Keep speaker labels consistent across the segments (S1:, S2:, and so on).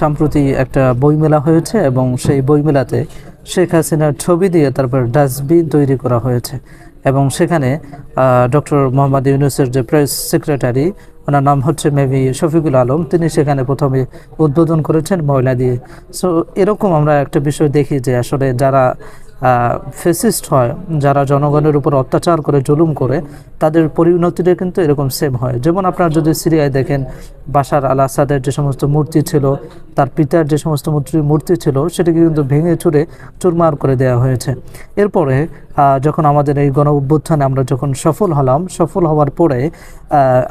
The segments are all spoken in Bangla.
S1: সম্প্রতি একটা বইমেলা হয়েছে এবং সেই বইমেলাতে শেখ হাসিনার ছবি দিয়ে তারপর ডাস্টবিন তৈরি করা হয়েছে। এবং সেখানে ডক্টর মোহাম্মদ ইউনুসের যে প্রেস সেক্রেটারি, ওনার নাম হচ্ছে মেবি শফিকুল আলম, তিনি সেখানে প্রথমে উদ্বোধন করেছেন ময়লা দিয়ে। সো এরকম আমরা একটা বিষয় দেখি যে আসলে যারা ফেসিস্ট হয়, যারা জনগণের উপর অত্যাচার করে, জুলুম করে, তাদের পরিণতিটা কিন্তু এরকম সেম হয়। যেমন আপনারা যদি সিরিয়ায় দেখেন, বাশার আল আসাদের যে সমস্ত মূর্তি ছিল তার পিতার যে সমস্ত মূর্তি মূর্তি ছিল, সেটাকে কিন্তু ভেঙে চুরে চুরমার করে দেওয়া হয়েছে। এরপরে যখন আমাদের এই গণ অভ্যুত্থানে আমরা যখন সফল হলাম, সফল হওয়ার পরে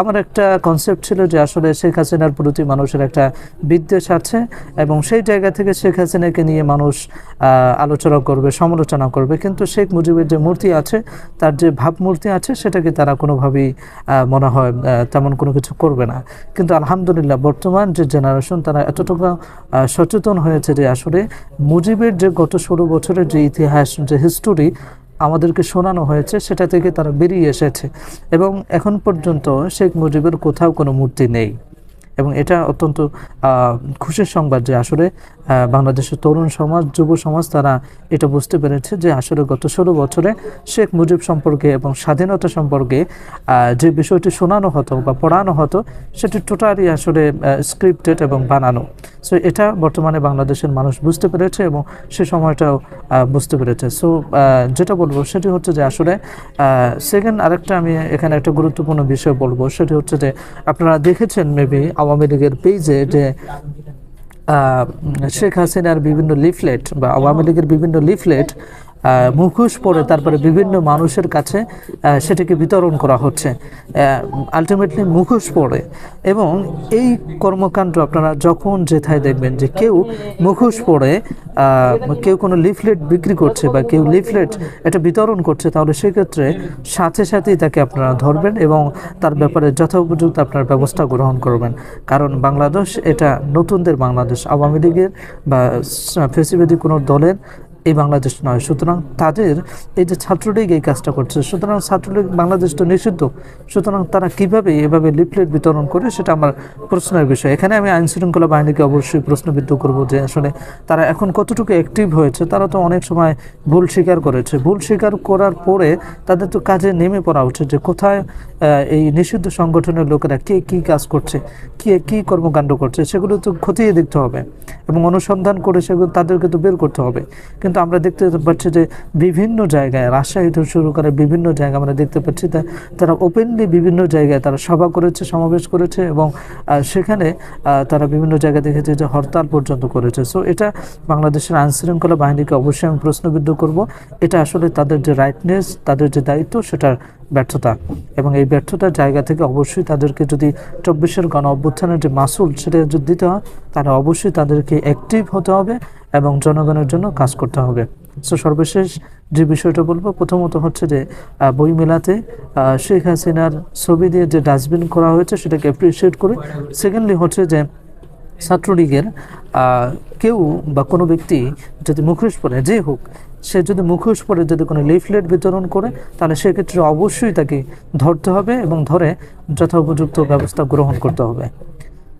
S1: আমার একটা কনসেপ্ট ছিল যে আসলে শেখ হাসিনার প্রতি মানুষের একটা বিদ্বেষ আছে এবং সেই জায়গা থেকে শেখ হাসিনাকে নিয়ে মানুষ আলোচনা করবে, সমালোচনা করবে। কিন্তু শেখ মুজিবের যে মূর্তি আছে, তার যে ভাবমূর্তি আছে, সেটাকে তারা কোনোভাবেই মনে হয় তেমন কোনো কিছু করবে না। কিন্তু আলহামদুলিল্লাহ, বর্তমান যে জেনারেশন তারা এতটুকু সচেতন হয়েছে যে আসলে মুজিবের যে গত ষোলো বছরের যে ইতিহাস, যে হিস্টোরি আমাদেরকে শোনানো হয়েছে, সেটা থেকে তারা বেরিয়ে এসেছে। এবং এখন পর্যন্ত শেখ মুজিবের কোথাও কোনো মূর্তি নেই। এবং এটা অত্যন্ত খুশির সংবাদ যে আসলে বাংলাদেশের তরুণ সমাজ, যুব সমাজ তারা এটা বুঝতে পেরেছে যে আসলে গত ষোলো বছরে শেখ মুজিব সম্পর্কে এবং স্বাধীনতা সম্পর্কে যে বিষয়টি শোনানো হতো বা পড়ানো হতো, সেটি টোটালি আসলে স্ক্রিপ্টেড এবং বানানো। সো এটা বর্তমানে বাংলাদেশের মানুষ বুঝতে পেরেছে এবং সে সময়টাও বুঝতে পেরেছে। সো যেটা বলব সেটি হচ্ছে যে আসলে সেকেন্ড আরেকটা আমি এখানে একটা গুরুত্বপূর্ণ বিষয় বলব, সেটি হচ্ছে যে আপনারা দেখেছেন মেবি আওয়ামী লীগের পেজে যে শেখ হাসিনার বিভিন্ন লিফলেট বা আওয়ামী লীগের বিভিন্ন লিফলেট মুখোশ পরে তারপরে বিভিন্ন মানুষের কাছে সেটাকে বিতরণ করা হচ্ছে। আলটিমেটলি মুখোশ পরে। এবং এই কর্মকাণ্ড আপনারা যখন যেথায় দেখবেন যে কেউ মুখোশ পরে কেউ কোনো লিফলেট বিক্রি করছে বা কেউ লিফলেট এটা বিতরণ করছে, তাহলে সেক্ষেত্রে সাথে সাথেই তাকে আপনারা ধরবেন এবং তার ব্যাপারে যথোপযুক্ত আপনার ব্যবস্থা গ্রহণ করবেন। কারণ বাংলাদেশ এটা নতুনদের বাংলাদেশ। আওয়ামী লীগের বা ফেসিবাদী কোনো দলের এই বাংলাদেশ নয়। সুতরাং তাদের এই যে ছাত্রলীগ এই কাজটা করছে, সুতরাং ছাত্রলীগ বাংলাদেশ তো নিষিদ্ধ। সুতরাং তারা কীভাবে এভাবে লিফলেট বিতরণ করে সেটা আমার প্রশ্নের বিষয়। এখানে আমি আইন শৃঙ্খলা বাহিনীকে অবশ্যই প্রশ্নবিদ্ধ করব যে আসলে তারা এখন কতটুকু অ্যাক্টিভ হয়েছে। তারা তো অনেক সময় ভুল স্বীকার করেছে। ভুল স্বীকার করার পরে তাদের তো কাজে নেমে পড়া উচিত যে কোথায় এই নিষিদ্ধ সংগঠনের লোকেরা কে কি কাজ করছে, কে কি কর্মকাণ্ড করছে, সেগুলো তো খতিয়ে দেখতে হবে এবং অনুসন্ধান করে সেগুলো তাদেরকে তো বের করতে হবে। কিন্তু আমরা দেখতে পাচ্ছি যে বিভিন্ন জায়গায় রাজশাহী থেকে শুরু করে বিভিন্ন জায়গায় আমরা দেখতে পাচ্ছি তারা ওপেনলি বিভিন্ন জায়গায় তারা সভা করেছে, সমাবেশ করেছে এবং সেখানে তারা বিভিন্ন জায়গায় দেখেছে যে হরতাল পর্যন্ত করেছে। সো এটা বাংলাদেশের আইন শৃঙ্খলা বাহিনীকে অবশ্যই আমি প্রশ্নবিদ্ধ করব। এটা আসলে তাদের যে রাইটনেস তাদের যে দায়িত্ব, সেটার ব্যর্থতা এবং এই ব্যর্থতার জায়গা থেকে অবশ্যই তাদেরকে যদি চব্বিশের গণ অভ্যুত্থানের যে মাসুল, সেটা যদি দিতে হয়, তাহলে অবশ্যই তাদেরকে অ্যাক্টিভ হতে হবে। এবং জনগণের জন্য কাজ করতে হবে। সো সর্বশেষ যে বিষয়টা বলব, প্রথমত হচ্ছে যে বই মেলাতে শেখ হাসিনার ছবি দিয়ে যে ডাস্টবিন করা হয়েছে সেটাকে অ্যাপ্রিসিয়েট করি। সেকেন্ডলি হচ্ছে যে, ছাত্রলীগের কেউ বা কোনো ব্যক্তি যদি মুখোশ পরে, যে হোক, সে যদি মুখোশ পরে যদি কোনো লিফলেট বিতরণ করে, তাহলে সেক্ষেত্রে অবশ্যই তাকে ধরতে হবে এবং ধরে যথোপযুক্ত ব্যবস্থা গ্রহণ করতে হবে।